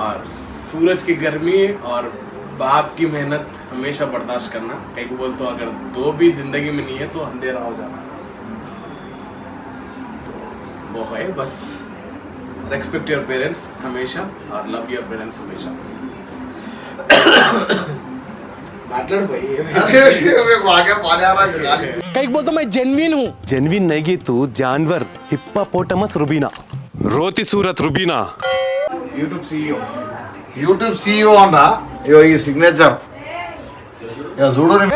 और सूरज की गर्मी और बाप की मेहनत हमेशा बर्दाश्त करना। कहीं बोल तो अगर दो भी ज़िंदगी में नहीं है तो अंधेरा हो जाना। तो वो है बस। रेस्पेक्ट योर पेरेंट्स हमेशा और लव योर पेरेंट्स हमेशा। कई बोल तो मैं जेनविन हूँ। जेनविन नहीं तू जानवर हिप्पापोटामस रुबीना रोती सूरत Rubina YouTube CEO YouTube CEO అన్నా ఇగో ఈ సిగ్నేచర్ ఇక చూడు నీ-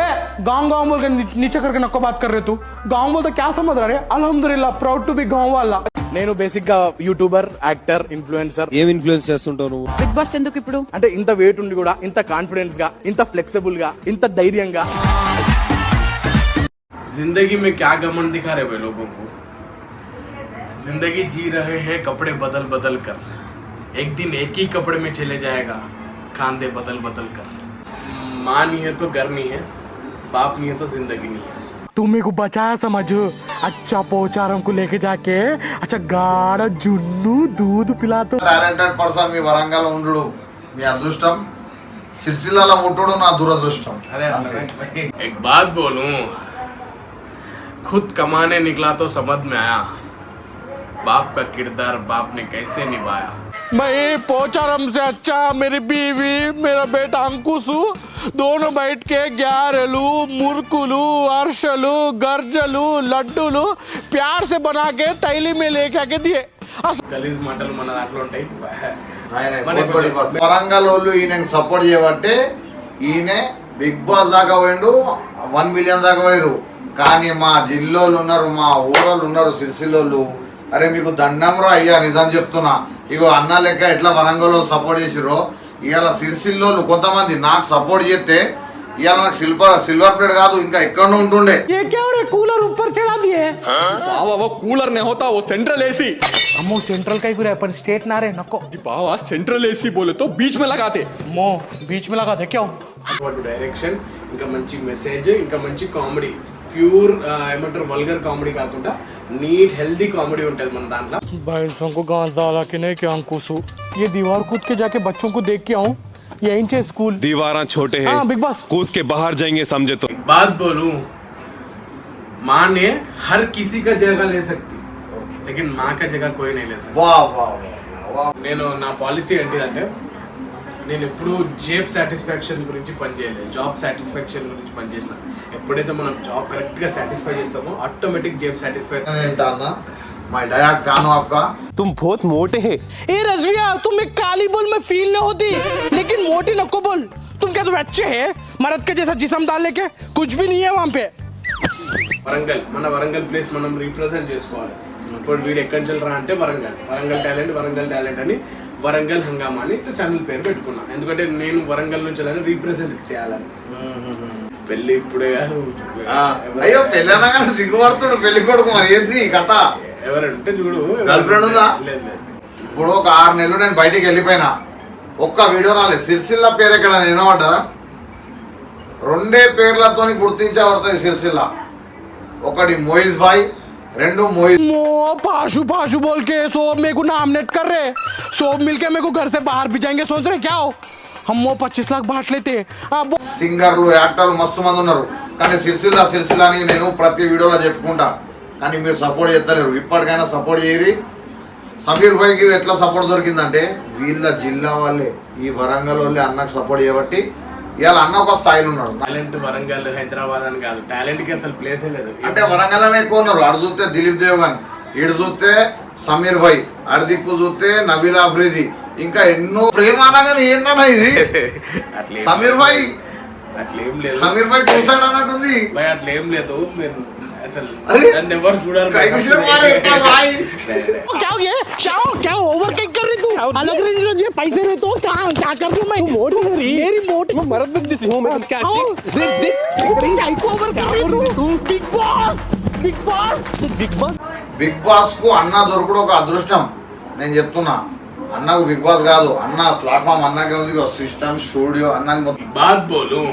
गाँव गाँव बोल के नी- नीचे करके नको बात कर रहे तू गाँव बोल तो क्या समझ रहा है अल्हम्दुलिल्लाह प्राउड टू बी गाँव वाला నేను బేసిక్ గా యూట్యూబర్ యాక్టర్ ఇన్ఫ్లుయెన్సర్ ఏం ఇన్ఫ్లుయెన్స్ చేస్తుంటావు నువ్వు బిగ్ బాస్ ఎందుకు ఇప్పుడు అంటే ఇంత వెయిట్ ఉండి కూడా ఇంత కాన్ఫిడెన్స్ గా ఇంత ఫ్లెక్సిబుల్ గా ఇంత ధైర్యంగా जिंदगी में क्या गमन दिखा रहे भाई लोगों को जिंदगी जी रहे हैं कपड़े बदल बदल कर एक दिन एक ही कपड़े में चले जाएगा खांदे बदल बदल कर माँ नहीं है तो घर नहीं है बाप नहीं है तो जिंदगी नहीं है तू मेरे को बचाया समझ अच्छा पोचारम को लेके जाके अच्छा गाढ़ा जुन्नू दूध पिला तो టాలెంటెడ్ పర్సన్ మీ వరంగల్ ఉండు మీ అదృష్టం సిరిసిల్లలో పుట్టుడు నా దురదృష్టం अरे एक बात बोलूं खुद कमाने निकला तो समझ में आया बाप का किरदार बाप ने कैसे निभाया भाई पोचारम से अच्छा मेरी बीवी मेरा बेटा अंकुशु दोनों बैठ के ग्यारहलू मुरकुलू अर्शलू गर्जलू लड्डूलू प्यार से बना के तैली में लेके आके दिए గలీజ్ మాటలు మన దాంట్లో ఉంటాయి ఆయన మన కోటిపడి బాత్. వరంగల్ వాళ్ళు ఈయన సపోర్ట్ చేయబట్టే ఈయన బిగ్ బాస్ దాకా పోయిండు వన్ మిలియన్ దాకా పోయారు కానీ మా జిల్లోళ్ళు ఉన్నారు మా ఊరోళ్ళు ఉన్నారు సిరిసిల్లోళ్ళు అరే మీకు దండంరా అయ్యా నిజం చెప్తున్నా ఇగో అన్న లెక్క ఎట్లా వరంగల్ వాళ్ళు సపోర్ట్ చేసిరో ఇవాళ సిరిసిల్లోళ్ళు కొంతమంది నాకు సపోర్ట్ చేస్తే ఇవాళ నాకు సిల్వర్ సిల్వర్ ప్లేట్ కాదు ఇంకా ఎక్కడో ఉంటుండే ये क्या हो रहा है कूलर ऊपर चढ़ा दिए బావా वो कूलर नहीं होता वो सेंट्रल एसी अम्मो सेंट्रल का ही पूरा अपन स्टेट ना रे नको बाबा सेंट्रल एसी बोले तो बीच में लगाते मो बीच में लगा दे क्यों అటువంటి డైరెక్షన్ ఇంకా మంచి మెసేజ్ ఇంకా మంచి కామెడీ ప్యూర్ ఏమంటారు వల్గర్ కామెడీ కాకుండా నీట్ హెల్దీ కామెడీ ఉంటుంది మన దాంట్లో भैंसों को गांस डाला कि नहीं क्या अंकुशु ये दीवार कूद के जाके बच्चों को देख के आऊं यहीं से स्कूल दीवारा छोटे हैं हाँ बिग बॉस कूद के बाहर जाएंगे समझे तो एक बात बोलूं माँ ने हर किसी का जगह ले सकती लेकिन माँ का जगह कोई नहीं ले सकता వా వా వా నేను నా పాలసీ ఏంటిదంటే నేను ఎప్పుడు జేబ్ సాటిస్ఫాక్షన్ గురించి పనిచేయలేదు జాబ్ సాటిస్ఫాక్షన్ గురించి పనిచేసిన ఎప్పుడైతే మనం జాబ్ కరెక్ట్గా సాటిస్ఫై చేస్తామో ఆటోమేటిక్ జాబ్ సాటిస్ఫై ఏంటా అన్న మై డయాక్ ఫ్యాన్ ఆప్కా तुम बहुत मोटे हैं ए रजविया तुम एक काली बोल में फील नहीं होती लेकिन मोटी नको बोल तुम क्या तुम अच्छे है मर्द के जैसा जिसम डाल लेके कुछ भी नहीं है वहाँ पे వరంగల్ మన వరంగల్ ప్లేస్ మనం రీప్రజెంట్ చేసుకోవాలి ఇప్పుడు వీడు ఎక్కడి నుంచి రా అంటే వరంగల్. వరంగల్ టాలెంట్ వరంగల్ టాలెంట్ అని వరంగల్ హంగామా అని ఛానల్ పేరు పెట్టుకున్నా. ఎందుకంటే నేను వరంగల్ నుంచి రీప్రజెంట్ చేయాలని. పెళ్ళి ఇప్పుడే కాదు. అయ్యో పెళ్ళి అనగానే సిగ్గుపడుతుడు పెళ్ళి కొడుకు మరి ఏంది కథ? ఎవరంటే చూడు. Girlfriend ఉందా? లేదు లేదు ఇప్పుడు ఒక ఆరు నెలలు నేను బయటికి వెళ్ళిపోయినా. ఒక్క వీడియో రాలేదు సిరిసిల్ల పేరు ఎక్కడ వినమాట రెండే పేర్లతోని గుర్తించబడుతుంది సిరిసిల్ల. ఒకటి మోయిజ్ భాయ్ రెండు మోయిజ్ मो पाशु पाशु बोल के सोब मेरे को नामनेट कर रहे सोब मिलके मेरे को घर से बाहर भी जाएंगे सोच रहे क्या हो हम वो पच्चीस लाख बांट लेते अब वो- సింగర్లు యాక్టర్లు మస్తు మంది ఉన్నారు కానీ సిరిసిల్ల సిరిసిల్ల అని నేను ప్రతి వీడియోలో చెప్పుకుంటా కానీ మీరు సపోర్ట్ చేస్తలేరు ఇప్పటికైనా సపోర్ట్ చేయరి సమీర్ భాయ్కి ఎట్లా సపోర్ట్ దొరికిందంటే వీళ్ళ జిల్లా వాళ్ళే ఈ వరంగల్ వాళ్ళే అన్నకు సపోర్ట్ చేయబట్టి ఇవాళ అన్న ఒక స్థాయిలో ఉన్నాడు. టాలెంట్ వరంగల్ హైదరాబాద్ అని కాదు. టాలెంట్కి అసలు ప్లేసే లేదు. అంటే వరంగల్ అనే ఎక్కువ ఉన్నారు. అడు చూస్తే దిలీప్ దేవగన్ ఇడు చూస్తే సమీర్ భాయ్ అడి దిక్కు చూస్తే నబీల్ ఆఫ్రిది ఇంకా ఎన్నో ప్రేమ అనగానే ఏందన్నా ఇది? సమీర్ భాయ్ అట్లా ఏం లేదు. సమీర్ భాయ్ టూ సైడ్ అన్నట్టుంది. భయ్ అట్లా ఏం లేదు. మీరు అసలు! నన్ను ఎవరు చూడరు కై విషయం వాడే ఎట్లా భాయ్? क्या हो गया क्या हो क्या ओवर केक कर रही तू अलग रेंज में ये पैसे रहे तो क्या क्या कर रही हूँ मैं मोटी मेरी मोटी मरद बिग दिखती हूँ मैं तो क्या आओ, देख देख देख को ओवर कर रही तू Bigg Boss Bigg Boss Bigg Boss Bigg Boss కు అన్న దొరకడం ఒక అదృష్టం నేను చెప్తున్నా అన్నకు బిగ్ బాస్ కాదు అన్న ప్లాట్ఫామ్ అన్నకే ఉంది సిస్టమ్ స్టూడియో అన్నది మొత్తం बात बोलूं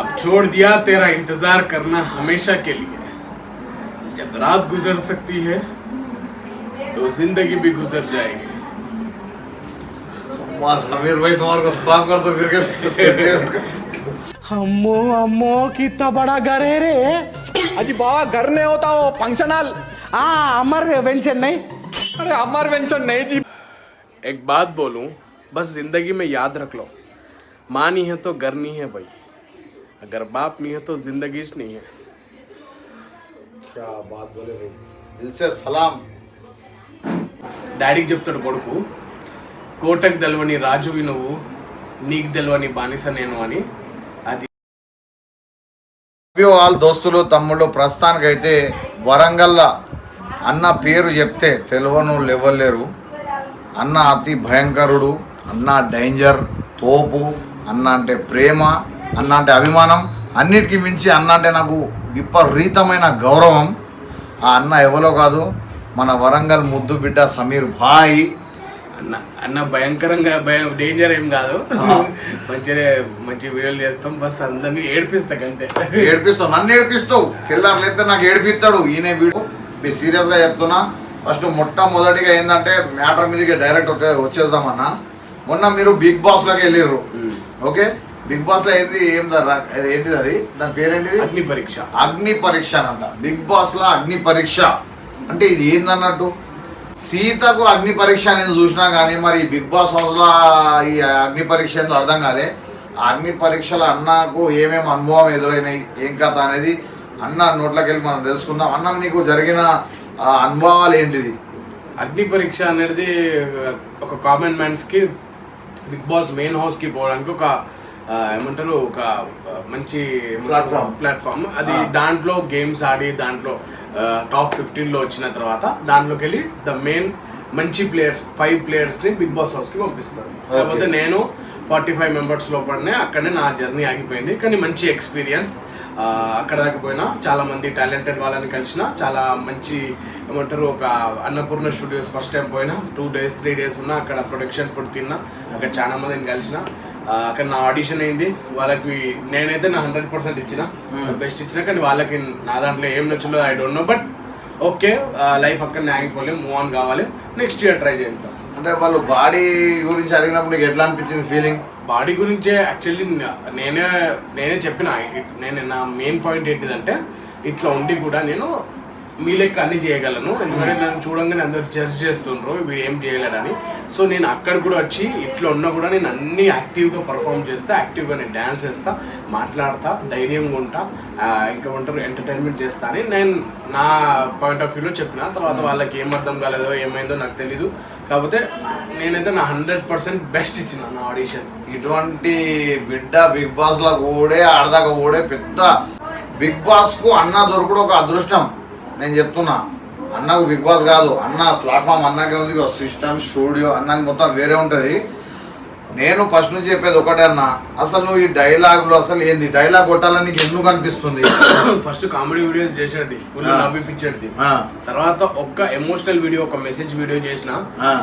अब छोड़ दिया तेरा इंतजार करना हमेशा के लिए जब रात गुजर सकती है तो जिंदगी भी गुजर जाएगी माँ समीर भाई तुम्हारे को सलाम कर दो फिर के अम्मो अम्मो कितना तो बड़ा घर है रे। अजी बाबा घर नहीं होता वो फ़ंक्शन हॉल हाँ अमर वेंशन नहीं। अरे अमर वेंशन नहीं जी। एक बात बोलूँ बस ज़िंदगी में याद रख लो। माँ नहीं है तो घर नहीं है भाई। अगर बाप नहीं है तो ज़िंदगी नहीं है। क्या बात बोले भाई। दिल से सलाम। डायरेक्ट जब तेरे को కోటకు తెలవని రాజువి నువ్వు నీకు తెలవని బానిస నేను అని. అది వాళ్ళ దోస్తులు తమ్ముళ్ళు ప్రస్తుతానికైతే వరంగల్ల అన్న పేరు చెప్తే తెలియను లేవలేరు. అన్న అతి భయంకరుడు అన్న డేంజర్ తోపు అన్న అంటే ప్రేమ అన్న అంటే అభిమానం అన్నిటికీ మించి అన్న అంటే నాకు విపరీతమైన గౌరవం. ఆ అన్న ఎవరో కాదు మన వరంగల్ ముద్దు బిడ్డ సమీర్ భాయ్. అన్న అన్న భయంకరంగా భయం డేంజర్ ఏం కాదు. మంచిగా మంచి వీడియోలు చేస్తాం. బస్ అందరినీ ఏడిపిస్తాం అంతే. ఏడిపిస్తావు నన్ను ఏడిపిస్తావు. తెల్లారు లేస్తే నాకు ఏడిపిస్తాడు. ఈయన వీడు. మీ సీరియస్గా చెప్తున్నా. ఫస్ట్ మొట్టమొదటిగా ఏంటంటే మ్యాటర్ మీదకి డైరెక్ట్ వచ్చే వచ్చేద్దామన్నా. మొన్న మీరు బిగ్ బాస్లోకి వెళ్ళిర్రు. ఓకే? బిగ్ బాస్లో ఏంది ఏం ఏంటిది అది? దాని పేరేంటిది? అగ్ని పరీక్ష. అగ్ని పరీక్ష అంట బిగ్ బాస్లో అగ్ని పరీక్ష. అంటే ఇది ఏందన్నట్టు? సీతకు అగ్ని పరీక్ష అనేది చూసినా కానీ మరి బిగ్ బాస్ హౌస్లో ఈ అగ్ని పరీక్ష ఏందో అర్థం కాలే. ఆ అగ్ని పరీక్షలో అన్నకు ఏమేమి అనుభవం ఎదురైనాయి ఏం కథ అనేది అన్న నోట్లోకి వెళ్ళి మనం తెలుసుకుందాం. అన్న నీకు జరిగిన అనుభవాలు ఏంటిది? అగ్ని పరీక్ష అనేది ఒక కామన్ మ్యాన్స్కి బిగ్ బాస్ మెయిన్ హౌస్కి పోవడానికి ఒక ఏమంటారు ఒక మంచి Platform. ప్లాట్ఫామ్ అది. దాంట్లో గేమ్స్ ఆడి దాంట్లో టాప్ ఫిఫ్టీన్లో వచ్చిన తర్వాత దాంట్లోకి వెళ్ళి ద మెయిన్ మంచి ప్లేయర్స్ ఫైవ్ ప్లేయర్స్ని బిగ్ బాస్ హౌస్కి పంపిస్తారు. కాకపోతే నేను ఫార్టీ ఫైవ్ మెంబర్స్ లోపలనే అక్కడనే నా జర్నీ ఆగిపోయింది. కానీ మంచి ఎక్స్పీరియన్స్ అక్కడ దాకా పోయినా చాలా మంది టాలెంటెడ్ వాళ్ళని కలిసిన చాలా మంచి ఏమంటారు ఒక అన్నపూర్ణ స్టూడియోస్ ఫస్ట్ టైం పోయినా. టూ డేస్ త్రీ డేస్ ఉన్నా అక్కడ ప్రొడక్షన్ ఫుడ్ తిన్నా. అక్కడ చాలా మందిని కలిసిన. అక్కడ నా ఆడిషన్ అయింది వాళ్ళకి నేనైతే నా హండ్రెడ్ పర్సెంట్ ఇచ్చిన. బెస్ట్ ఇచ్చిన కానీ వాళ్ళకి నా దాంట్లో ఏం నచ్చిందో I don't know but okay life అక్కడనే ఆగిపోలేం మూవ్ ఆన్ కావాలి. నెక్స్ట్ ఇయర్ ట్రై చేద్దాం. అంటే వాళ్ళు బాడీ గురించి అడిగినప్పుడు నీకు ఎట్లా అనిపించింది ఫీలింగ్ బాడీ గురించే యాక్చువల్లీ నేనే నేనే చెప్పిన నేను నా మెయిన్ పాయింట్ ఏంటిదంటే ఇట్లా ఉండి కూడా నేను మీ లెక్క అన్ని చేయగలను. ఎందుకంటే నన్ను చూడంగానే అందరు జడ్జ్ చేస్తుండ్రు. వీడు ఏం చేయలేడని. సో నేను అక్కడ కూడా వచ్చి ఇట్లా ఉన్నా కూడా నేను అన్ని యాక్టివ్గా పర్ఫామ్ చేస్తా. యాక్టివ్గా నేను డ్యాన్స్ చేస్తా మాట్లాడతా ధైర్యంగా ఉంటా. ఇంకా ఉంటారు ఎంటర్టైన్మెంట్ చేస్తా అని నేను నా పాయింట్ ఆఫ్ వ్యూలో చెప్పిన. తర్వాత వాళ్ళకి ఏం అర్థం కాలేదో ఏమైందో నాకు తెలీదు. కాకపోతే నేనైతే నా హండ్రెడ్ పర్సెంట్ బెస్ట్ ఇచ్చిన నా ఆడిషన్ ఇటువంటి బిడ్డ బిగ్ బాస్లో కూడా ఆడదాకా కూడా పెద్ద బిగ్ బాస్కు అన్న దొరకడం ఒక అదృష్టం. నేను చెప్తున్నా అన్నకు బిగ్ బాస్ కాదు అన్న ప్లాట్ఫామ్ అన్నకే ఉంది సిస్టమ్ స్టూడియో అన్నది మొత్తం వేరే ఉంటుంది నేను ఫస్ట్ నుంచి చెప్పేది ఒకటే అన్న అసలు నువ్వు ఈ డైలాగులు అసలు ఏంది డైలాగ్ కొట్టాలని నీకు ఎందుకు అనిపిస్తుంది ఫస్ట్ కామెడీ వీడియోస్ చేసేది ఫుల్. నవ్విపించేది తర్వాత ఒక్క ఎమోషనల్ వీడియో ఒక మెసేజ్ వీడియో చేసిన.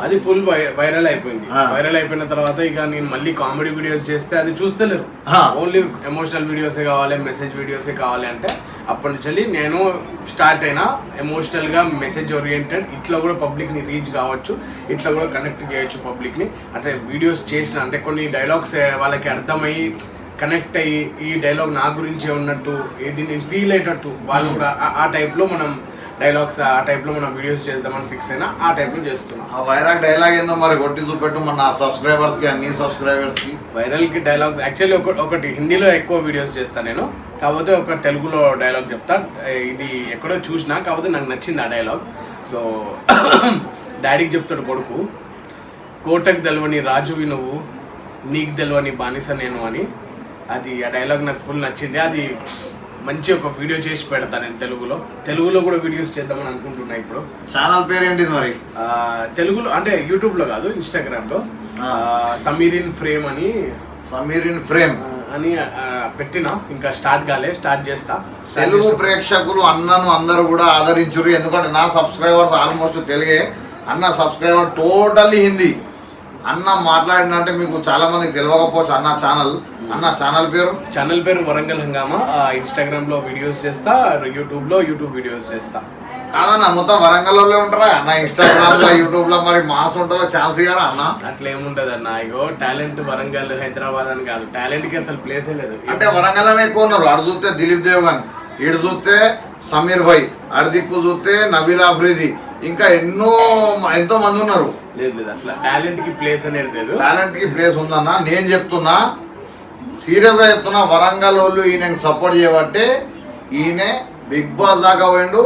అది ఫుల్ వైరల్ అయిపోయింది. వైరల్ అయిపోయిన తర్వాత ఇక నేను మళ్ళీ కామెడీ వీడియోస్ చేస్తే అది చూస్తలేరు. ఓన్లీ ఎమోషనల్ వీడియోసే కావాలి మెసేజ్ వీడియోసే కావాలి అంటే అప్పటి నుంచి నేను స్టార్ట్ అయినా ఎమోషనల్గా మెసేజ్ ఓరియంటెడ్ ఇట్లా కూడా పబ్లిక్ని రీచ్ కావచ్చు ఇట్లా కూడా కనెక్ట్ చేయొచ్చు పబ్లిక్ని. అంటే వీడియోస్ చేసిన అంటే కొన్ని డైలాగ్స్ వాళ్ళకి అర్థమయ్యి కనెక్ట్ అయ్యి ఈ డైలాగ్ నా గురించే ఉన్నట్టు ఇది నేను ఫీల్ అయ్యేటట్టు వాళ్ళు కూడా ఆ- ఆ టైప్లో మనం డైలాగ్స్ ఆ టైప్లో మనం వీడియోస్ చేద్దామని ఫిక్స్ అయినా ఆ టైప్లో చేస్తున్నాం. ఆ వైరాగ్ డైలాగ్ ఏందో మరి కొట్టి చూపెట్టు మన నా సబ్స్క్రైబర్స్కి అన్ని సబ్స్క్రైబర్స్కి. వైరల్కి డైలాగ్ యాక్చువల్లీ ఒక ఒకటి హిందీలో ఎక్కువ వీడియోస్ చేస్తాను నేను. కాకపోతే ఒక తెలుగులో డైలాగ్ చెప్తా. ఇది ఎక్కడో చూసినా కాకపోతే నాకు నచ్చింది ఆ డైలాగ్. సో డాడీకి చెప్తాడు కొడుకు కోటకు తెలవని రాజువి నువ్వు నీకు తెలవని బానిస నేను అని. అది ఆ డైలాగ్ నాకు ఫుల్ నచ్చింది. అది మంచి ఒక వీడియో చేసి పెడతా నేను తెలుగులో. తెలుగులో కూడా వీడియోస్ చేద్దామని అనుకుంటున్నా ఇప్పుడు. ఛానల్ పేరు ఏంటిది మరి తెలుగులో అంటే యూట్యూబ్లో కాదు ఇన్స్టాగ్రామ్లో. సమీరిన్ ఫ్రేమ్ అని. సమీర్ ఇన్ ఫ్రేమ్ అని పెట్టిన. ఇంకా స్టార్ట్ కాలే స్టార్ట్ చేస్తా. తెలుగు. ప్రేక్షకులు అన్నను అందరూ కూడా ఆదరించురు ఎందుకంటే నా సబ్స్క్రైబర్స్ ఆల్మోస్ట్ తెలుగే. అన్న సబ్స్క్రైబర్ టోటల్లీ హిందీ. అన్న మాట్లాడినంటే మీకు చాలా మందికి తెలియకపోవచ్చు అన్న ఛానల్. అన్న ఛానల్ పేరు? ఛానల్ పేరు వరంగల్ హంగామా. ఇన్స్టాగ్రామ్లో వీడియోస్ చేస్తా యూట్యూబ్లో యూట్యూబ్ వీడియోస్ చేస్తా. కాదన్న మొత్తం వరంగల్ వాళ్ళే ఉంటారా? అన్న ఇన్స్టాగ్రామ్లో యూట్యూబ్లో మరి మాస్ ఉంటారో ఛాన్స్ ఇయ్యారా అన్న? అట్లా ఏముంటది అన్న ఇగో టాలెంట్ వరంగల్ హైదరాబాద్ అని కాదు. టాలెంట్కి అసలు ప్లేసే లేదు. అంటే వరంగల్ అనే ఎక్కువ ఉన్నారు. అటు చూస్తే దిలీప్ దేవగన్ ఇటు చూస్తే సమీర్ భాయ్ అటు దిక్కు చూస్తే నబీల్ ఆఫ్రిది ఇంకా ఎన్నో ఎంతో మంది ఉన్నారు. లేదు లేదు అట్లా టాలెంట్కి ప్లేస్ అనేది లేదు. టాలెంట్కి ప్లేస్ ఉందన్న. నేను చెప్తున్నా సీరియస్గా చెప్తున్నా వరంగల్ వాళ్ళు ఈయనకి సపోర్ట్ చేయబట్టే ఈయనే బిగ్ బాస్ దాకా పోయిండు.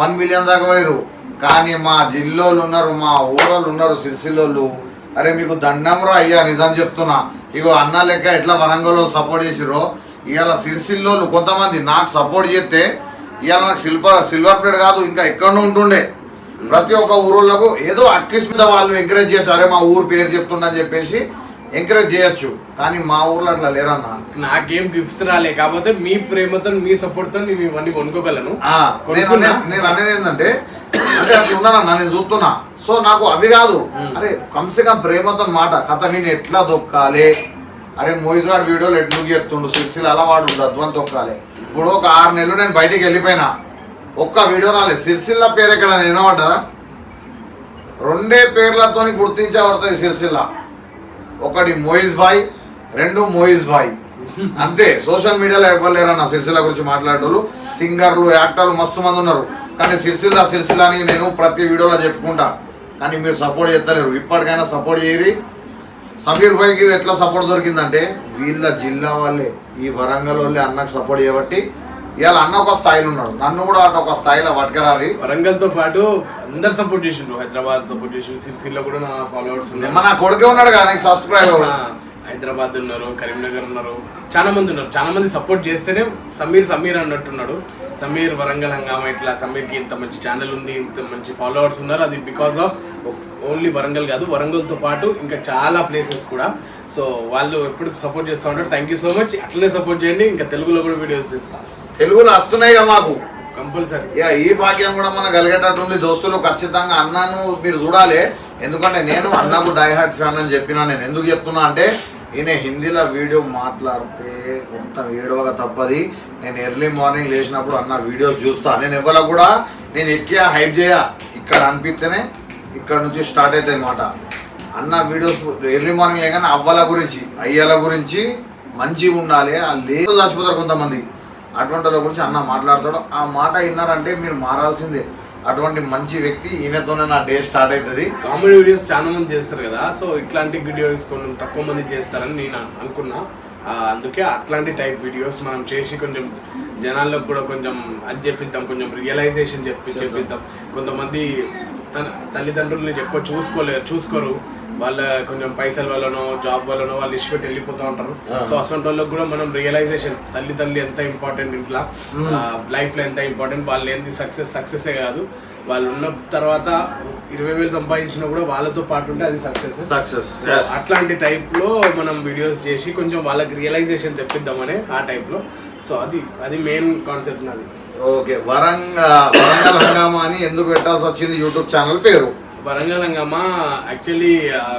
వన్ మిలియన్ దాకా పోయారు కానీ మా జిల్లోళ్ళు ఉన్నారు మా ఊరోళ్ళు ఉన్నారు సిరిసిల్లోళ్ళు. అరే మీకు దండంరా అయ్యా నిజం చెప్తున్నా. ఇగో అన్న లెక్క ఎట్లా వరంగల్ సపోర్ట్ చేసిరో ఇవాళ సిరిసిల్లోళ్ళు కొంతమంది నాకు సపోర్ట్ చేస్తే ఇవాళ నాకు సిల్వర్ సిల్వర్ ప్లేట్ కాదు ఇంకా ఎక్కడో ఉంటుండే. ప్రతి ఒక్క ఊరోళ్ళకు ఏదో అట్లీస్ట్ మీద వాళ్ళు ఎంకరేజ్ చేయొచ్చు. అరే మా ఊరు పేరు చెప్తుండని చెప్పేసి ఎంకరేజ్ చేయొచ్చు. కానీ మా ఊర్లో అట్లా లేరన్నా. నాకేం గిఫ్ట్స్ రాలే కాకపోతే మీ ప్రేమతో మీ సపోర్ట్తో నేను ఇవన్నీ కొనుక్కోగలను. నేను అనేది ఏంటంటే అంటే అట్లా ఉన్నానన్నా నేను చూస్తున్నా. సో నాకు అవి కాదు. అరే కమ్సే కమ్ ప్రేమతో మాట. కథ నేను ఎట్లా దొక్కాలి? అరే మోయిజ్ వాడు వీడియోలు ఎట్లు చెప్తుండు సిరిసిల్ అలా వాడు దద్వని తొక్కాలి ఇప్పుడు ఒక ఆరు నెలలు నేను బయటికి వెళ్ళిపోయినా. ఒక్క వీడియో రాలేదు సిరిసిల్ల పేరు ఎక్కడ వినబడ్డా రెండే పేర్లతోని గుర్తించబడుతుంది సిరిసిల్ల. ఒకటి మోయిజ్ భాయ్ రెండు మోయిజ్ భాయ్. అంతే సోషల్ మీడియాలో ఇవ్వలేరన్న సిరిసిల్ల గురించి మాట్లాడేటోళ్ళు సింగర్లు యాక్టర్లు మస్తు మంది ఉన్నారు. కానీ సిరిసిల్ల సిరిసిల్ల అని నేను ప్రతి వీడియోలో చెప్పుకుంటా. కానీ మీరు సపోర్ట్ చేస్తలేరు. ఇప్పటికైనా సపోర్ట్ చేయరి. సమీర్ భాయ్కి ఎట్లా సపోర్ట్ దొరికిందంటే వీళ్ళ జిల్లా వాళ్ళే ఈ వరంగల్ వాళ్ళే అన్నకు సపోర్ట్ చేయబట్టి ఇవాళ అన్న ఒక స్థాయిలో ఉన్నాడు. నన్ను కూడా అటు ఒక స్థాయిలో పట్టుకరాలి వరంగల్తో పాటు అందరు సపోర్ట్ చేసిండ్రు. హైదరాబాద్ సపోర్ట్ చేసిండ్రు. సిరిసిల్ల కూడా నా ఫాలోవర్స్ ఉన్నారు. మన కొడుకే ఉన్నాడు కదా నీకు సబ్స్క్రైబర్ హైదరాబాద్ ఉన్నారు కరీంనగర్ ఉన్నారు. చాలా మంది ఉన్నారు. చాలా మంది సపోర్ట్ చేస్తేనే సమీర్ సమీర్ అన్నట్టున్నాడు. సమీర్ వరంగల్ హంగామా ఇట్లా సమీర్కి ఇంత మంచి ఛానల్ ఉంది ఇంత మంచి ఫాలోవర్స్ ఉన్నారు. అది బికాస్ ఆఫ్ ఓన్లీ వరంగల్ కాదు వరంగల్తో పాటు ఇంకా చాలా ప్లేసెస్ కూడా. సో వాళ్ళు ఎప్పుడు సపోర్ట్ చేస్తూ ఉంటారు. థ్యాంక్ యూ సో మచ్ అట్లనే సపోర్ట్ చేయండి. ఇంకా తెలుగులో కూడా వీడియోస్ చేస్తాం. తెలుగులో వస్తున్నాయి కదా మాకు. కంపల్సరీ ఇక ఈ భాగ్యం కూడా మనకు కలిగేటట్టు ఉంది దోస్తులు ఖచ్చితంగా అన్నను మీరు చూడాలి. ఎందుకంటే నేను అన్నకు డై హార్ట్ ఫ్యాన్ అని చెప్పినా నేను ఎందుకు చెప్తున్నా అంటే ఈయన హిందీలో వీడియో మాట్లాడితే మొత్తం ఏడవగా తప్పది. నేను ఎర్లీ మార్నింగ్ లేచినప్పుడు అన్న వీడియోస్ చూస్తా. నేను ఎవరో కూడా నేను ఎక్కి హైప్ చేయ. ఇక్కడ అనిపిస్తేనే ఇక్కడ నుంచి స్టార్ట్ అవుతాయి మాట. అన్న వీడియోస్ ఎర్లీ మార్నింగ్ లేగానే అవ్వాల గురించి అయ్యాల గురించి మంచిగా ఉండాలి. ఆ లేదు చచ్చిపోతారు కొంతమంది. అటువంటి గురించి అన్న మాట్లాడతాడు. ఆ మాట విన్నారంటే మీరు మారాల్సిందే. అటువంటి మంచి వ్యక్తి ఈయనతోనే నా డే స్టార్ట్ అవుతుంది. కామెడీ వీడియోస్ చాలా మంది చేస్తారు కదా సో ఇట్లాంటి వీడియోస్ కొంచెం తక్కువ మంది చేస్తారని నేను అనుకున్నా. అందుకే అట్లాంటి టైప్ వీడియోస్ మనం చేసి కొంచెం జనాల్లో కూడా కొంచెం అది చెప్పిద్దాం కొంచెం రియలైజేషన్ చెప్పి చెప్పిద్దాం. కొంతమంది తన తల్లిదండ్రులని ఎక్కువ చూసుకోలేరు చూసుకోరు. వాళ్ళ కొంచెం పైసల వల్లనో జాబ్ వల్లనో వాళ్ళు ఇష్టపెట్టి వెళ్ళిపోతూ ఉంటారు. సో అసలు వాళ్ళకి కూడా మనం రియలైజేషన్ తల్లి తల్లి ఎంత ఇంపార్టెంట్ ఇంట్లో లైఫ్లో ఎంత ఇంపార్టెంట్ వాళ్ళు ఏంది సక్సెస్ సక్సెసే కాదు. వాళ్ళు ఉన్న తర్వాత ఇరవై వేలు సంపాదించినా కూడా వాళ్ళతో పాటు ఉంటే అది సక్సెస్ సక్సెస్ అట్లాంటి టైప్లో మనం వీడియోస్ చేసి కొంచెం వాళ్ళకి రియలైజేషన్ తెప్పిద్దామనే ఆ టైప్లో. సో అది అది మెయిన్ కాన్సెప్ట్ నాది. ఓకే వరంగల్ వరంగల్ హంగామా అని ఎందుకు పెట్టాల్సి వచ్చింది యూట్యూబ్ ఛానల్ పేరు? వరంగల్ హంగామా యాక్చువల్లీ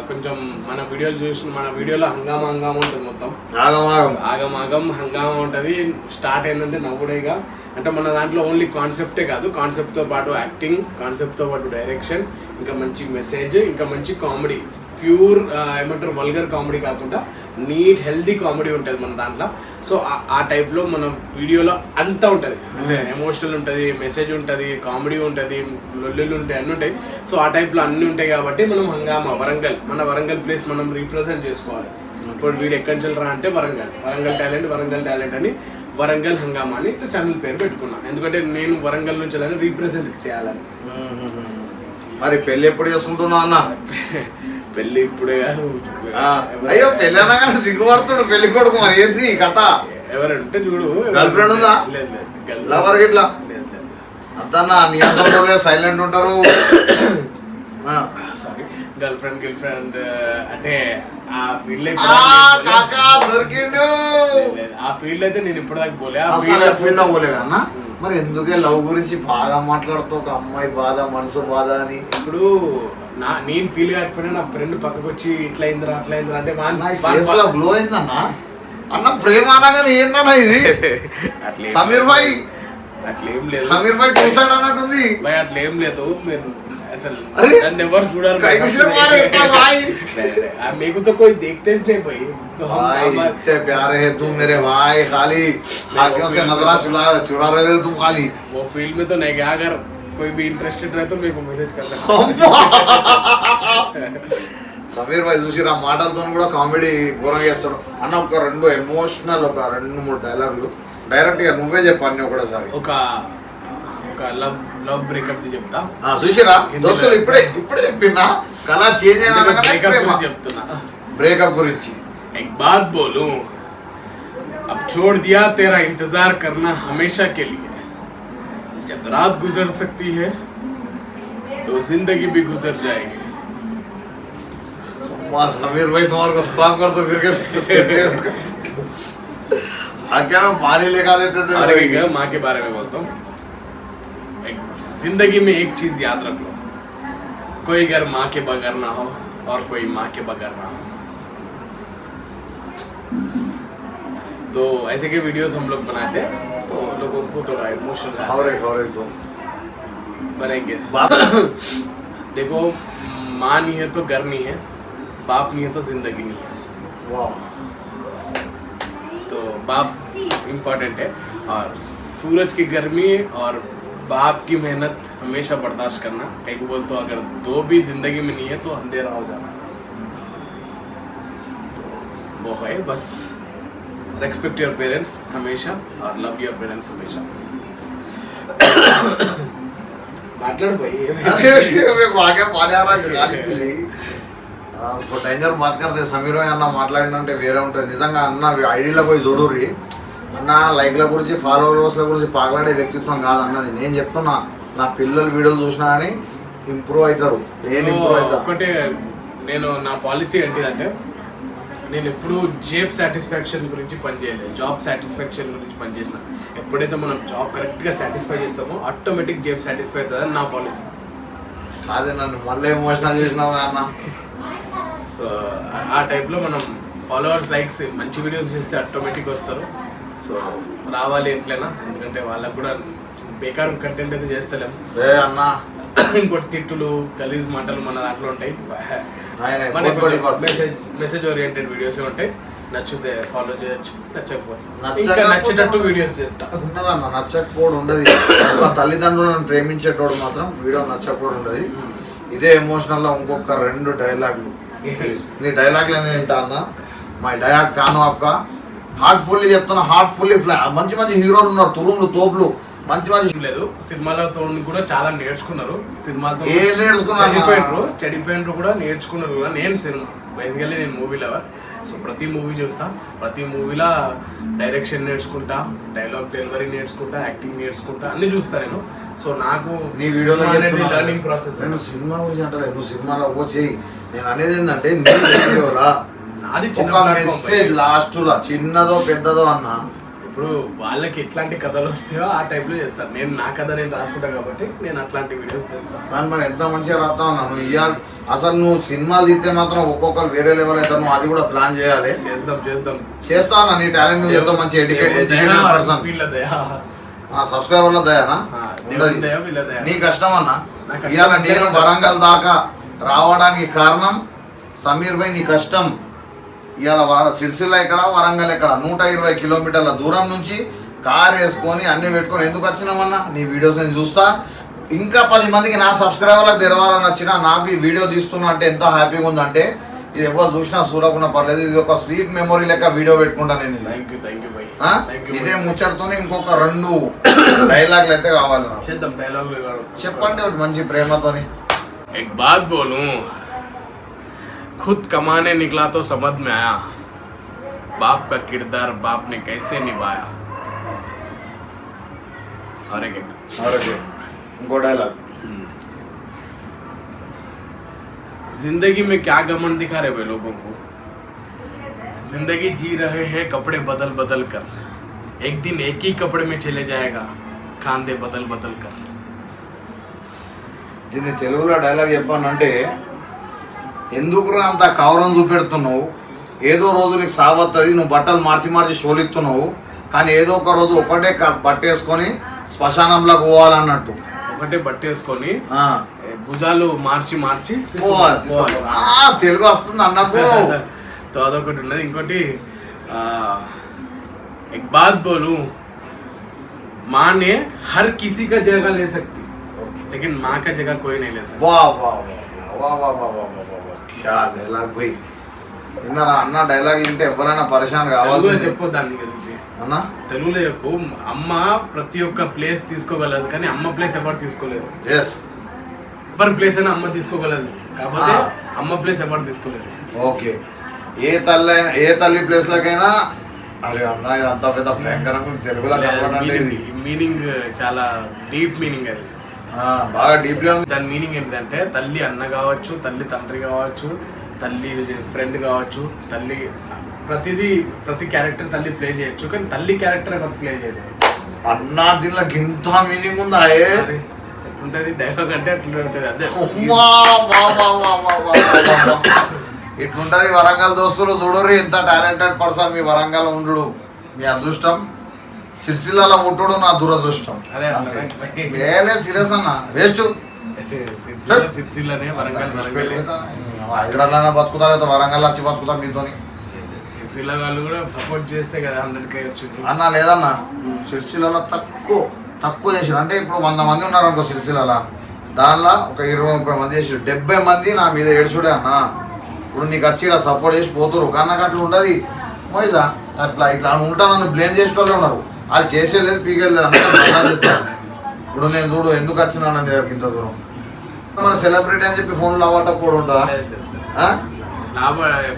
కొంచెం మన వీడియోలు చూసిన మన వీడియోలో హంగామా హంగామా ఉంటుంది మొత్తం. ఆగమాగం. ఆగం ఆగం హంగామా ఉంటుంది. స్టార్ట్ అయిందంటే నవ్వుడేగా అంటే మన దాంట్లో ఓన్లీ కాన్సెప్టే కాదు. కాన్సెప్ట్తో పాటు యాక్టింగ్ కాన్సెప్ట్తో పాటు డైరెక్షన్ ఇంకా మంచి మెసేజ్ ఇంకా మంచి కామెడీ ప్యూర్ ఏమంటారు వల్గర్ కామెడీ కాకుండా నీట్ హెల్దీ కామెడీ ఉంటుంది మన దాంట్లో. సో ఆ- టైప్లో మనం వీడియోలో అంతా ఉంటుంది. అంటే ఎమోషనల్ ఉంటుంది మెసేజ్ ఉంటుంది కామెడీ ఉంటుంది లొల్లులు ఉంటాయి అన్నీ ఉంటాయి. సో ఆ టైప్లో అన్నీ ఉంటాయి కాబట్టి మనం హంగామా వరంగల్ మన వరంగల్ ప్లేస్ మనం రీప్రజెంట్ చేసుకోవాలి. ఇప్పుడు వీడు ఎక్కడి నుంచి రా అంటే వరంగల్. వరంగల్ టాలెంట్ వరంగల్ టాలెంట్ అని వరంగల్ హంగామా అని ఛానల్ పేరు పెట్టుకున్నాను ఎందుకంటే నేను వరంగల్ నుంచి రీప్రజెంట్ చేయాలని. మరి పెళ్ళి ఎప్పుడు చేసుకుంటున్నావు అన్న? పెళ్ళి ఇప్పుడే కాదు. అయ్యో పెళ్ళి అనగానే సిగ్గుపడుతుడు పెళ్ళి కొడుకు మరి ఏంది ఈ కథ? ఎవరంటే చూడు. ఉందా? లేదు లేదు Girl- లవర్ గిట్లా? అద్దన్న నీ అంతా సైలెంట్ ఉంటారు. ఆ. Sorry girl friend girl friend అంటే ఆ ఫీల్డ్ దొరికిండు. ఆ ఫీల్డ్ అయితే నేను ఇప్పటిదాకా పోలే. ఆ ఫీల్డ్ అవ్వలే అన్న. మరి ఎందుకే లవ్ గురించి బాగా మాట్లాడుతావు? ఒక అమ్మాయి బాధ మనసు బాధ అని. ఇప్పుడు నా నేను ఫీల్ కాకపోయినా నా ఫ్రెండ్ పక్కకు వచ్చి ఇట్లా అయిందిరా అట్లా అయిందిరా అంటే వాన్- నా వాన్- ఫేస్ లో గ్లో అయిందన్న అన్న ప్రేమ అనగానే ఏందన్న ఇది అట్లా ఏం- సమీర్ భాయ్ అట్లేం లేదు సమీర్ భాయ్ టూ సైడ్ అన్నట్టుంది భయ్ అట్లేం లేదు మీరు అసలు अरे! నన్ను ఎవరు చూడాలి कहीं से मारे इतना भाई? मेरे को तो कोई देखते ही नहीं भाई तो हम भाई हमारे- इतने प्यारे है तुम मेरे भाई खाली आंखों से नजरा चुरा चुरा रहे हो तुम खाली वो फील्ड में तो नहीं गया अगर कोई भी इंटरेस्टेड रहे तो मेरे को मैसेज कर सकते సమీర్ భాయ్ చూసిరా మాటలతో కూడా కామెడీ ఘోరంగా చేస్తాడు అన్న ఒక రెండు ఎమోషనల్ ఒక రెండు మూడు డైలాగులు డైరెక్ట్ గా నువ్వే చెప్పాను ఒకటేసారి ఒక ఒక లవ్ లవ్ బ్రేకప్ చెప్తా ఆ, చూసిరా దోస్తులు ఇప్పుడే ఇప్పుడే చెప్పినా కళ చేంజ్ బ్రేకప్ అయినా చెప్తున్నా బ్రేకప్ గురించి एक बात बोलूं अब छोड़ दिया तेरा इंतजार करना हमेशा के लिए जब रात गुजर सकती है तो ज़िंदगी भी गुजर जाएगी। समीर भाई तुम्हारे को सलाम कर दो फिर हाँ, क्या मैं पानी लेकर देते थे अरे क्या माँ के बारे में बोलता हूँ। ज़िंदगी में एक चीज़ याद रख लो। कोई घर माँ के बगैर ना हो और कोई माँ के बगैर ना हो। तो ऐसे के वीडियोस हम लोग बनाते हैं। तो लोगों को थोड़ा इमोशनल बनेंगे। देखो माँ नहीं है तो घर नहीं है बाप नहीं है तो ज़िंदगी नहीं है। वाह। तो बाप इम्पोर्टेंट है। और सूरज की गर्मी और बाप की मेहनत हमेशा बर्दाश्त करना। कहीं को बोल तो अगर दो भी ज़िंदगी में नहीं है तो अंधेरा हो जाना। तो वो है बस। రెస్పెక్ట్ యువర్ పేరెంట్స్ హమేషా ఆర్ లవ్ యువర్ పేరెంట్స్ హమేషా డేంజర్ మాట్లాడితే సమీర్ అన్న మాట్లాడినంటే వేరే ఉంటుంది. నిజంగా అన్న ఐడీలో పోయి చూడుర్రి. అన్న లైక్ల గురించి ఫాలోవర్స్ల గురించి పాగలాడే వ్యక్తిత్వం కాదు అన్నది. నేను చెప్తున్నా నా పిల్లలు వీడియోలు చూసినా కానీ ఇంప్రూవ్ అవుతారు. నేను ఇంప్రూవ్ అవుతా. నేను నా పాలసీ ఏంటిదంటే నేను ఎప్పుడు జాబ్ సాటిస్ఫాక్షన్ గురించి పనిచేయలేదు జాబ్ సాటిస్ఫాక్షన్ గురించి పనిచేసిన ఎప్పుడైతే మనం జాబ్ కరెక్ట్గా సాటిస్ఫై చేస్తామో ఆటోమేటిక్ జాబ్ సాటిస్ఫై అవుతుందని నా పాలసీ. అదే నన్ను మళ్ళీ ఎమోషనల్ చేసినావు అన్న? సో ఆ టైప్లో మనం ఫాలోవర్స్ లైక్స్ మంచి వీడియోస్ చేస్తే ఆటోమేటిక్ వస్తారు. సో రావాలి ఎట్లైనా. ఎందుకంటే వాళ్ళకు కూడా బేకార్ కంటెంట్ అయితే చేస్తలేం. ఏ అన్న? ఇంకోటి తిట్టులు గలీజ్ మాటలు మన దాంట్లో ఉంటాయి. మెసేజ్ మెసేజ్ ఓరియంటెడ్ వీడియోస్ ఉంటాయి? నచ్చితే ఫాలో చేయొచ్చు నచ్చకపోతే. ఇంకా నచ్చేటట్టు వీడియోస్ చేస్తా. ఉన్నదన్న నచ్చకపోవడం ఉండదు. అట్లా తల్లిదండ్రులను ప్రేమించేటోడు మాత్రం వీడియో నచ్చకపోవడం ఉండదు. ఇదే ఎమోషనల్లో ఇంకొక రెండు డైలాగులు నీ డైలాగ్ ఏంటా అన్న మై డయాగ్ కాను అక్క హార్ట్ఫుల్లీ చెప్తున్నా హార్ట్ఫుల్లీ ఫ్లా మంచి మంచి హీరోలు ఉన్నారు. తురుములు తోపులు. మంచి మంచి లేదు. సినిమాలతో కూడా చాలా నేర్చుకున్నారు. సినిమాతో నేర్చుకున్నారు? చెడిపోయినరు. కూడా నేర్చుకున్నారు కూడా. నేను సినిమా బేసికల్లీ నేను మూవీ లవర్ సో ప్రతి మూవీ చూస్తా. ప్రతి మూవీలో డైరెక్షన్ నేర్చుకుంటా డైలాగ్ డెలివరీ నేర్చుకుంటా యాక్టింగ్ నేర్చుకుంటా. అన్ని చూస్తా నేను. సో నాకు నీ వీడియోలో. లర్నింగ్ ప్రాసెస్ నేను సినిమా గురించి అంటే నువ్వు సినిమాలో ఓ చేయి నేను అనేది ఏంటంటే నీ వీడియోలా నాది చిన్న ఒక మెసేజ్ లాస్ట్ లా చిన్నదో పెద్దదో అన్న ఇప్పుడు వాళ్ళకి ఎట్లాంటి కథలు వస్తాయో ఆ టైప్లో చేస్తాను నేను నా కథ నేను రాసుకుంటా కాబట్టి నేను అట్లాంటి వీడియోస్ చేస్తాను. కానీ మరి ఎంత మంచిగా రాస్తా ఉన్నా? నువ్వు ఇయ్యాలి అసలు నువ్వు సినిమాలు తీస్తే మాత్రం ఒక్కొక్కరు వేరే లెవెల్ అవుతారు. నువ్వు అది కూడా ప్లాన్ చేయాలి. చేద్దాం చేస్తా అన్న నీ టాలెంట్ నువ్వు ఎంతో మంచి ఎడ్యుకేట్ ఎడ్యుకేటెడ్ పర్సన్ సబ్స్క్రైబర్ల దయానా. నీ కష్టం అన్న. ఇవాళ నేను. వరంగల్ దాకా రావడానికి కారణం సమీర్ భాయ్ నీ కష్టం. ఇవాళ వార సిరిసిల్ల ఎక్కడ వరంగల్ ఎక్కడ? నూట ఇరవై కిలోమీటర్ల దూరం నుంచి కార్ వేసుకొని అన్నీ పెట్టుకొని ఎందుకు వచ్చినామన్నా? నీ వీడియోస్ నేను చూస్తా. ఇంకా పది మందికి నా సబ్స్క్రైబర్లకు తెరవాలని వచ్చినా నాకు ఈ వీడియో తీస్తున్నా అంటే ఎంత హ్యాపీగా ఉందంటే ఇది ఎవరు చూసినా చూడకుండా పర్లేదు ఇది ఒక స్వీట్ మెమొరీ లెక్క వీడియో పెట్టుకుంటాను నేను thank you thank you bye ఇదే ముచ్చటతోనే ఇంకొక రెండు డైలాగ్లు అయితే కావాలి చెప్పండి ఒకటి మంచి ప్రేమతోని. బాత్ బోలు खुद कमाने निकला तो समझ में आया बाप का किरदार बाप ने कैसे निभाया और एक एक ఓకే ఇంకో డైలాగ్ जिंदगी में क्या गमन दिखा रहे वे लोगों को जिंदगी जी रहे हैं कपड़े बदल बदल कर एक दिन एक ही कपड़े में चले जाएगा खांदे बदल बदल कर దీన్ని తెలుగులో డైలాగ్ చెప్పానంటే ఎందుకురా అంత కవరం చూపెడుతున్నావు? ఏదో రోజు నీకు సావత్తుంది నువ్వు బట్టలు మార్చి మార్చి షోలిస్తున్నావు కానీ ఏదో ఒక రోజు ఒకటే బట్టేసుకొని శ్మశానంలోకి పోవాలన్నట్టు. ఒకటే బట్టేసుకొని భుజాలు మార్చి మార్చి తెలుగు వస్తుంది అన్నకు. అదొకటి ఉన్నది. ఇంకోటి బాత్ బోలు మానే హర్ కిసి కా జగ లే సక్తి. లేకిన్ మా కా జగ కోయి నహీ లే సక్తి. వాహ్ వాహ్ వాహ్ వాహ్ వాహ్ వాహ్ వాహ్ క్యా డైలాగ్ పోయి. విన్నారా? అన్న డైలాగ్ వింటే ఎవరైనా పరిశాన్ కావాల్సింది. చెప్పు దాని గురించి. అన్న? తెలుగులో చెప్పు. అమ్మ ప్రతి ఒక్క ప్లేస్ తీసుకోగలదు కానీ అమ్మ ప్లేస్ ఎవరు తీసుకోలేదు. ఎస్ ఎవరి ప్లేస్ అయినా అమ్మ తీసుకోగలదు. కాకపోతే ఆ. అమ్మ ప్లేస్ ఎవరు తీసుకోలేదు. ఓకే ఏ తల్లి అయినా ఏ తల్లి ప్లేస్లకైనా అరే అన్న ఇది అంత పెద్ద భయంకరంగా ఉంది. తెలుగులో కలవడం మీనింగ్ చాలా డీప్ మీనింగ్ అది. బాగా డీప్లీ ఉంది. దాని మీనింగ్ ఏంటంటే తల్లి అన్న కావచ్చు తల్లి తండ్రి కావచ్చు తల్లి ఫ్రెండ్ కావచ్చు తల్లి ప్రతిదీ ప్రతి క్యారెక్టర్ తల్లి ప్లే చేయొచ్చు కానీ తల్లి క్యారెక్టర్ ఎవరు ప్లే చేయలేదు అన్నా దీనిలో ఇంత మీనింగ్ ఉందా ఎట్లుంటది? డైలాగ్ అంటే అట్లా ఉంటుంది అదే. ఇట్లుంటది వరంగల్ దోస్తులు చూడరు ఎంత టాలెంటెడ్ పర్సన్ మీ వరంగల్ ఉండు మీ అదృష్టం. సిరిసిల్లలో పుట్టుడు నా దురదృష్టం. వేలే సీరియస్ అన్న వేస్ట్. హైదరాబాద్ బతుకుతా లేదా వరంగల్ వచ్చి బతుకుతా మీతోని. సిరిసిల్ల వాళ్ళు కూడా సపోర్ట్ చేస్తే కదా హండ్రెడ్ కే వచ్చింది. అన్న లేదన్న సిరిసిల్లలో తక్కువ తక్కువ చేసారు అంటే ఇప్పుడు వంద మంది ఉన్నారు అనుకో సిరిసిల్లలో. దానిలో ఒక ఇరవై ముప్పై మంది చేసారు డెబ్బై మంది నా మీద ఏడుచుడే అన్న. ఇప్పుడు నీకు వచ్చి ఇలా సపోర్ట్ చేసి పోతురు కానీ నాకు అట్లా ఉండదు. మోయిజా అట్లా ఇట్లా ఉంటా నన్ను బ్లేమ్ చేసుకోవాలి ఉన్నారు. వాళ్ళు చేసేలేదు నేను చెప్తాను ఇప్పుడు నేను చూడు ఎందుకు వచ్చినా దగ్గరికి ఇంత దూరం? మన సెలబ్రిటీ అని చెప్పి ఫోన్లో అవ్వటం కూడా ఉంటుందా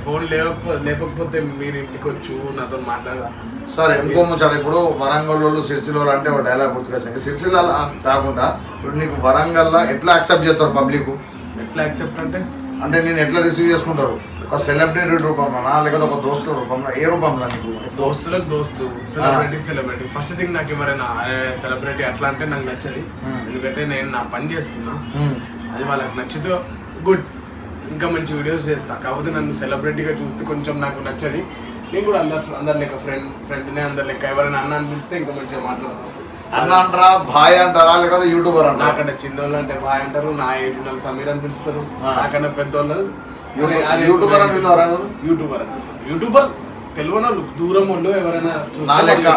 ఫోన్ లేకపో లేకపోతే మీరు ఇంటికి వచ్చు నాతో మాట్లాడదా సరే ఇంకో ముచ్చాడు ఇప్పుడు వరంగల్ వాళ్ళు సిరిసిల్ల అంటే ఒక డైలాగ్ గుర్తుకొచ్చింది. సిరిసిల్ల కాకుండా ఇప్పుడు నీకు వరంగల్లో ఎట్లా యాక్సెప్ట్ చేస్తారు పబ్లిక్ ఎట్లా యాక్సెప్ట్ అంటే? అంటే నేను ఎట్లా రిసీవ్ చేసుకుంటారు? ఒక సెలబ్రిటీ రూపంలోనా? లేకపోతే ఒక దోస్తుల రూపంలో? ఏ రూపంలో నీకు? దోస్తులకు దోస్తు సెలబ్రిటీ సెలబ్రిటీ ఫస్ట్ థింగ్ నాకు ఎవరైనా సెలబ్రిటీ అట్లా అంటే నాకు నచ్చది. ఎందుకంటే నేను నా పని చేస్తున్నా. అది వాళ్ళకి నచ్చితే గుడ్. ఇంకా మంచి వీడియోస్ చేస్తా. కాకపోతే నన్ను సెలబ్రిటీగా చూస్తే కొంచెం నాకు నచ్చది. నేను కూడా అందరు అందరు లెక్క ఫ్రెండ్ ఫ్రెండ్నే అందరు లెక్క. ఎవరైనా అన్న అని పిలిస్తే ఇంకా మంచిగా మాట్లాడతాను అన్న అంటారా భాయ్ అంటారా లేకపోతే యూట్యూబర్ అంటారా? నాకన్నా చిన్నోళ్ళు అంటే బాయ్ అంటారు నా ఏజ్ సమీర్ అని పిలుస్తారు. నాకన్నా పెద్దోళ్ళు యూట్యూబర్ అని? యూట్యూబర్. యూట్యూబర్ తెలియని వాళ్ళు దూరం వాళ్ళు ఎవరైనా నా లెక్క.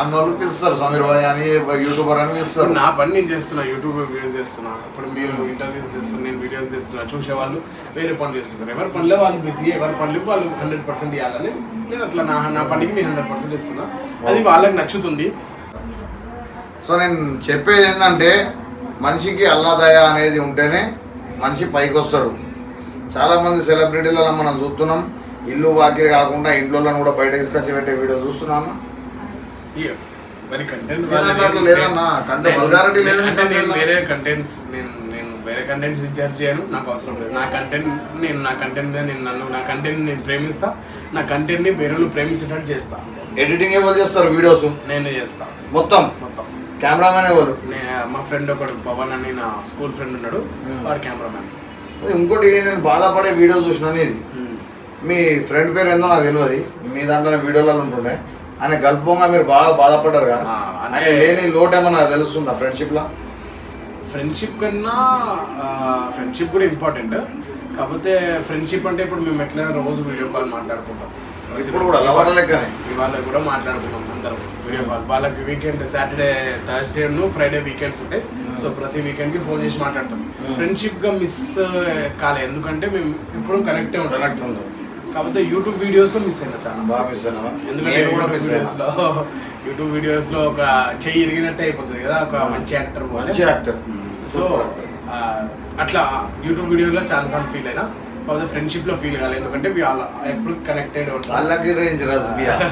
అన్నోళ్ళు పిలుస్తారు సమీర్ భాయ్ అని యూట్యూబర్ అని పిలుస్తారు. నా పని నేను చేస్తున్నా యూట్యూబ్ వీడియోస్ చేస్తున్నా. ఇప్పుడు మీరు ఇంటర్వ్యూస్ చేస్తున్నా నేను వీడియోస్ చేస్తున్నా చూసే వాళ్ళు వేరే పనులు చేస్తుంటారు. ఎవరి పనిలో వాళ్ళు బిజీ ఎవరి పనులకు వాళ్ళు హండ్రెడ్ పర్సెంట్ ఇవ్వాలని నేను అట్లా నా నా పనికి నేను హండ్రెడ్ పర్సెంట్ ఇస్తున్నా అది వాళ్ళకి నచ్చుతుంది. సో నేను చెప్పేది ఏంటంటే మనిషికి అల్లాదయ అనేది ఉంటేనే మనిషి పైకి వస్తాడు చాలామంది సెలబ్రిటీలలో మనం చూస్తున్నాం. ఇల్లు వాకిలి కాకుండా ఇంట్లో కూడా బయట తీసుకొచ్చి పెట్టే వీడియో కంటెంట్ అట్లా లేదన్నా. నేను content వేరే కంటెంట్స్ నేను నేను వేరే కంటెంట్స్ జడ్జ్ చేయను. నాకు అవసరం లేదు. నా కంటెంట్ నేను నా కంటెంట్ నేను నన్ను నా కంటెంట్ నేను ప్రేమిస్తా. నా కంటెంట్ని వేరేలు ప్రేమించేటట్టు చేస్తా. ఎడిటింగ్ ఎవరు చేస్తారు వీడియోస్ నేనే చేస్తా. మొత్తం? మొత్తం. కెమెరామెన్ ఎవరు మా ఫ్రెండ్ ఒకడు పవన్ అని నా స్కూల్ ఫ్రెండ్ ఉన్నాడు. Hmm. వాడు కెమెరామ్యాన్ ఇంకోటి నేను బాధపడే వీడియో చూసినాను ఇది మీ ఫ్రెండ్ పేరు ఏందో నాకు తెలియదు. మీ దాంట్లో వీడియోలలో ఉంటుండే. ఆయన గల్పంగా మీరు బాగా బాధపడ్డారు కదా. ఆయన లేని లోటు ఏమో నాకు తెలుస్తుందా ఫ్రెండ్షిప్లో? ఫ్రెండ్షిప్ కన్నా ఫ్రెండ్షిప్ కూడా ఇంపార్టెంట్ కాకపోతే ఫ్రెండ్షిప్ అంటే ఇప్పుడు మేము ఎట్లయినా రోజు వీడియో కాల్ మాట్లాడుకుంటాం. ఇప్పుడు కూడా లవర్ లెక్కనే. ఇవాళ కూడా మాట్లాడుకున్నాం అందరం. వీడియో కాల్ వాళ్ళకి weekend Saturday Thursday Friday weekends ఉంటాయి. సో ప్రతి వీకెండ్కి ఫోన్ చేసి మాట్లాడతాం. ఫ్రెండ్షిప్గా మిస్ కాలే. ఎందుకంటే మేము ఇప్పుడు కనెక్టే ఉంటాం. కనెక్ట్ ఉంది కాకపోతే యూట్యూబ్ వీడియోస్లో మిస్ అయినా చాలా. బాగా మిస్ అయినా. ఎందుకంటే కూడా మిస్ వీడియోస్ అయినా. లో యూట్యూబ్ వీడియోస్లో ఒక చెయ్యి ఇరిగినట్టు అయిపోతుంది కదా ఒక మంచి యాక్టర్ మంచి యాక్టర్ సో అట్లా యూట్యూబ్ వీడియోలో చాలా సార్లు ఫీల్ అయినా కాకపోతే ఫ్రెండ్షిప్లో ఫీల్ కాలేదు ఎందుకంటే ఎప్పుడు కనెక్టెడ్ ఉంటాం. వాళ్ళకి రేంజ్ రస్బియా?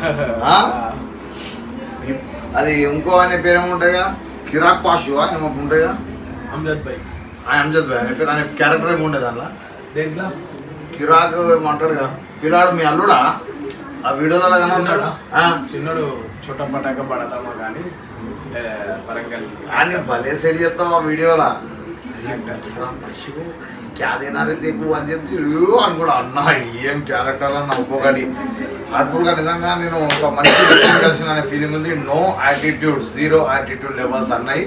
అది ఇంకో ఆయన పేరు ఏముంటాయిగా కిరాక్ పాషువా ఏమో ఉంటాయిగా అమ్జద్ భాయ్. అంజద్ భాయ్. ఆయన పేరు ఆయన క్యారెక్టర్ ఏమి ఉండే దాంట్లో. దేంట్లో? కిరాక్ ఏమంటాడుగా? పిల్లాడు మీ అల్లుడా? ఆ వీడియోలో చిన్నోడా? ఆ. చిన్నోడు చోట పటాక పడతామా కానీ వరంగల్ ఆయన భలే సెట్ చేస్తావు ఆ వీడియోలా. Actor. క్యా దేనారే దేకు అని చెప్పి అని కూడా అన్న ఏం క్యారెక్టర్ అన్న ఒక్కొక్కటి హార్ట్ఫుల్గా నిజంగా నేను ఒక మంచి కలిసిన అనే ఫీలింగ్ ఉంది. No attitude zero attitude levels అన్నాయి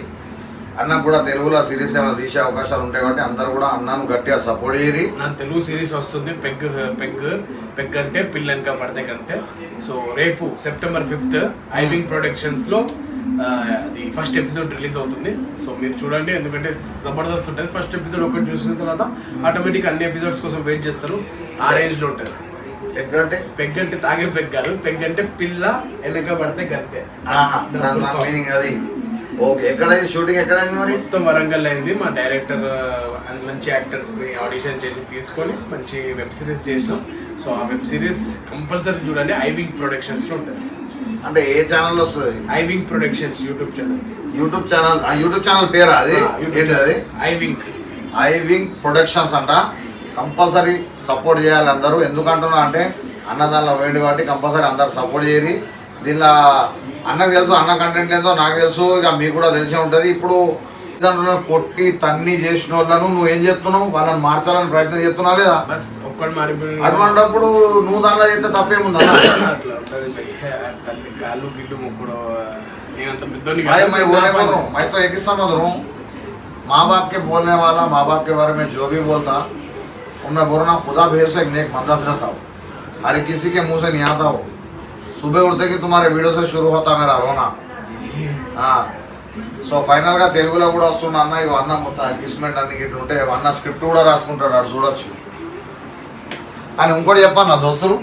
అన్నకు కూడా తెలుగులో సిరీస్ ఏమైనా తీసే అవకాశాలు ఉంటాయి కాబట్టి అందరూ కూడా అన్నాను గట్టిగా సపోర్ట్ చేయరి. నా తెలుగు సిరీస్ వస్తుంది పెగ్ పెగ్ పెగ్ అంటే పిల్లనక పడితే కంటే. సో రేపు సెప్టెంబర్ ఫిఫ్త్ ఐవింగ్ ప్రొడక్షన్స్లో ఆ, అది ఫస్ట్ ఎపిసోడ్ రిలీజ్ అవుతుంది. సో మీరు చూడండి ఎందుకంటే జబర్దస్త్ ఉంటుంది. ఫస్ట్ ఎపిసోడ్ ఒకటి చూసిన తర్వాత ఆటోమేటిక్ అన్ని ఎపిసోడ్స్ కోసం వెయిట్ చేస్తారు. ఆ రేంజ్లో ఉంటుంది. ఎందుకంటే? పెగ్ అంటే తాగే పెగ్ కాదు. పెగ్ అంటే పిల్ల వెనక పడితే గంతే. మీనింగ్ అది. ఓకే షూటింగ్ మరి? మొత్తం వరంగల్ అయింది. మా డైరెక్టర్ మంచి యాక్టర్స్ని ఆడిషన్ చేసి తీసుకొని మంచి వెబ్ సిరీస్ చేసినాం. సో ఆ వెబ్ సిరీస్ కంపల్సరీ చూడండి. ఐవింగ్ ప్రొడక్షన్స్లో ఉంటుంది. అంటే ఏ ఛానల్ వస్తుంది? I Wing productions YouTube channel YouTube channel YouTube channel పేరా అది? ఏంటి అది? I Wing. I Wing productions అంట. కంపల్సరీ సపోర్ట్ చేయాలి అందరూ. ఎందుకంటున్నా అంటే అన్నదానిలో వేడి కాబట్టి కంపల్సరీ అందరు సపోర్ట్ చేయరి దీనిలో అన్నకు తెలుసు అన్న కంటెంట్ ఏందో నాకు తెలుసు ఇక మీకు కూడా తెలిసే ఉంటుంది. ఇప్పుడు దాంట్లో కొట్టి తన్ని చేసిన వాళ్ళను నువ్వు ఏం చేస్తున్నావు వాళ్ళని మార్చాలని ప్రయత్నం చేస్తున్నావు లేదా బస్ ఒక్కడు మారిపోయి అటువంటిప్పుడు నువ్వు దాంట్లో చేస్తే తప్పేముందన్నా అట్లా ఉంటుంది భయ్. తల్లి కాళ్ళు గిల్లు ముక్కుడు నేను అంత పెద్దోని भाई కాదు. मैं वो नहीं बोल रहा हूँ मैं तो एक ही समझ रहा हूँ माँ बाप के बोलने वाला माँ बाप के बारे में जो भी बोलता उनमें बोल रहा हूँ खुदा भेर से एक नेक बंदा रहता हो हर किसी के मुंह से नहीं आता हो सुबह उठते कि तुम्हारे वीडियो से शुरू होता मेरा रोना हाँ సో ఫైనల్గా తెలుగులో కూడా వస్తున్నా అన్న ఇవి అన్న మొత్తం అడ్జస్ట్మెంట్ అన్ని ఇట్లా ఉంటే అన్న స్క్రిప్ట్ కూడా రాసుకుంటాడు అటు చూడొచ్చు. అని ఇంకోటి చెప్పాను నా దోస్తులు?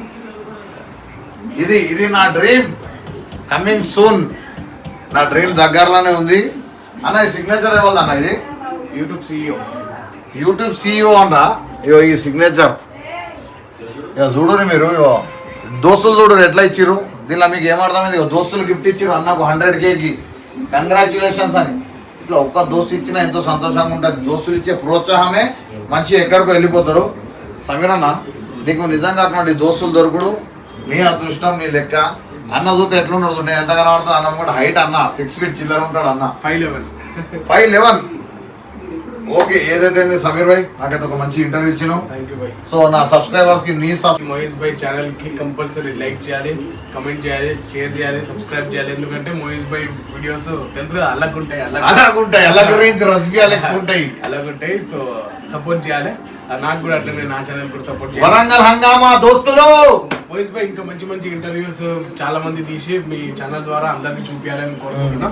ఇది ఇది నా డ్రీమ్. కమింగ్ సూన్ నా డ్రీమ్ దగ్గరలోనే ఉంది. అన్న ఈ సిగ్నేచర్ ఇవ్వాలి అన్న ఇది? YouTube CEO. యూట్యూబ్ సిఇఓ అన్న ఇగో ఈ సిగ్నేచర్ ఇక చూడరు మీరు దోస్తులు చూడరు ఎట్లా ఇచ్చిర్రు? దీనిలో మీకు ఏమర్థమైంది? దోస్తులు గిఫ్ట్ ఇచ్చిర్రు అన్నకు హండ్రెడ్ కేకి కంగ్రాచులేషన్స్ అని. ఇట్లా ఒక్క దోస్తు ఇచ్చినా ఎంతో సంతోషంగా ఉంటుంది. దోస్తులు ఇచ్చే ప్రోత్సాహమే మనిషి ఎక్కడికో వెళ్ళిపోతాడు. సమీర్ అన్న నీకు నిజంగా అటువంటి దోస్తులు దొరుకుడు? నీ అదృష్టం నీ లెక్క. అన్న చూస్తే ఎట్లున్నాడు? నేను ఎంత కనబడుతున్నా అన్న కూడా హైట్ అన్న. సిక్స్ ఫీట్ చిల్లర ఉంటాడు అన్న. Five eleven five eleven okay ఏదైతే సమీర్ భాయ్ నాకైతే ఒక మంచి ఇంటర్వ్యూ ఇచ్చినావు. థ్యాంక్ యూ భయ్ సో నా సబ్స్క్రైబర్స్కి నీ మహేష్ భాయ్ ఛానల్కి కంపల్సరీ లైక్ చేయాలి కమెంట్ చేయాలి షేర్ చేయాలి సబ్స్క్రైబ్ చేయాలి. ఎందుకంటే మహేష్ భాయ్ వీడియోస్ తెలుసు కదా అలాగుంటాయి అలా అలాగుంటాయి అలా గురించి రసిపియా లెక్క ఉంటాయి. అలాగుంటాయి సో సపోర్ట్ చేయాలి. నాకు కూడా అట్లనే నా ఛానల్ కూడా సపోర్ట్ వరంగల్ హంగామా దోస్తులు! మహేష్ భాయ్ ఇంకా మంచి మంచి ఇంటర్వ్యూస్ చాలా మంది తీసి మీ ఛానల్ ద్వారా అందరికి చూపించాలని కోరుకుంటున్నా.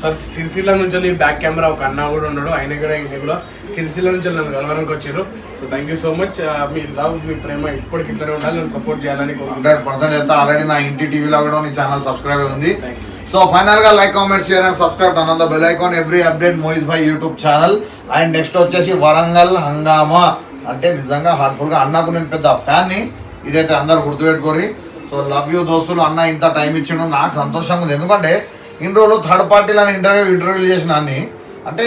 సార్ సిరిసిల్ల నుంచి బ్యాక్ కెమెరా ఒక అన్న కూడా ఉన్నాడు. ఆయన కూడా ఈయన కూడా సిరిసిల్ల నుంచి నన్ను కలవడానికి వచ్చారు. So thank you so much me love మీ ప్రేమ ఇప్పటికి ఇట్లనే ఉండాలి. నన్ను సపోర్ట్ చేయాలని హండ్రెడ్ పర్సెంట్ అయితే ఆల్రెడీ నా ఇంటి టీవీలో కూడా నీ ఛానల్ సబ్స్క్రైబ్ ఉంది. Thank you. సో ఫైనల్గా like comment share and subscribe and the bell icon every update మోయిస్ by YouTube channel and next వచ్చేసి వరంగల్ హంగామా. అంటే నిజంగా హార్ట్ఫుల్గా అన్నకు నేను పెద్ద ఫ్యాన్ని. ఇదైతే అందరు గుర్తుపెట్టుకోరి సో లవ్ యూ దోస్తులు అన్న ఇంత టైం ఇచ్చిండు. నాకు సంతోషంగా ఉంది. ఎందుకంటే ఇన్ని రోజులు థర్డ్ పార్టీలని ఇంటర్వ్యూ ఇంటర్వ్యూలు చేసిన అన్ని. అంటే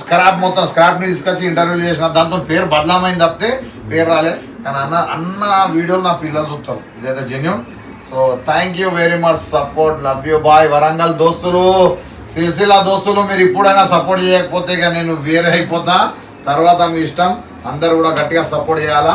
స్క్రాప్ మొత్తం స్క్రాప్ని తీసుకొచ్చి ఇంటర్వ్యూలు చేసిన. దాంతో పేరు బదలామైంది తప్పితే పేరు రాలే. కానీ అన్న అన్న వీడియోలు నా పిల్లలు చూస్తారు. ఇదైతే genuine so thank you very much support love you bye Warangal దోస్తులు సిరిసిల్ల దోస్తులు మీరు ఇప్పుడైనా సపోర్ట్ చేయకపోతే ఇక నేను వేరే అయిపోతా. తర్వాత మీ ఇష్టం అందరు కూడా గట్టిగా సపోర్ట్ చేయాలా?